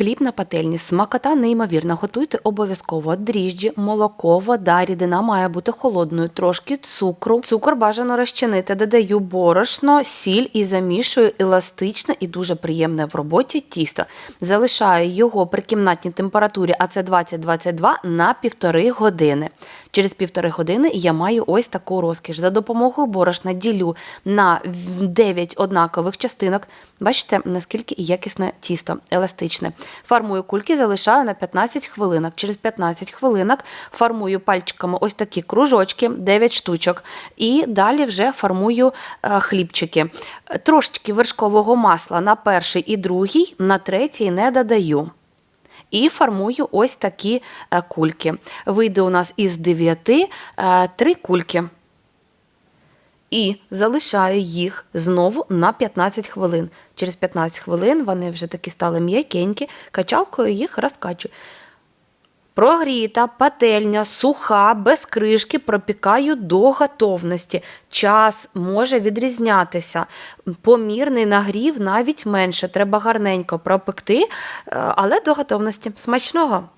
Хліб на пательні, смакота неймовірна. Готуйте обов'язково дріжджі, молоко, вода, рідина має бути холодною, трошки цукру. Цукор бажано розчинити. Додаю борошно, сіль і замішую еластичне і дуже приємне в роботі тісто. Залишаю його при кімнатній температурі, а це 20-22 на півтори години. Через півтори години я маю ось таку розкіш. За допомогою борошна ділю на 9 однакових частинок. Бачите, наскільки якісне тісто, еластичне. Фармую кульки, залишаю на 15 хвилинок. Через 15 хвилинок фармую пальчиками ось такі кружочки, 9 штучок. І далі вже фармую е, хлібчики. Трошечки вершкового масла на перший і другий, на третій не додаю. І формую ось такі е, кульки. Вийде у нас із 9 3 кульки. І залишаю їх знову на 15 хвилин. Через 15 хвилин вони вже такі стали м'якенькі, качалкою їх розкачую. Прогріта, пательня, суха, без кришки пропікаю до готовності. Час може відрізнятися. Помірний нагрів навіть менше. Треба гарненько пропекти, е, але до готовності. Смачного!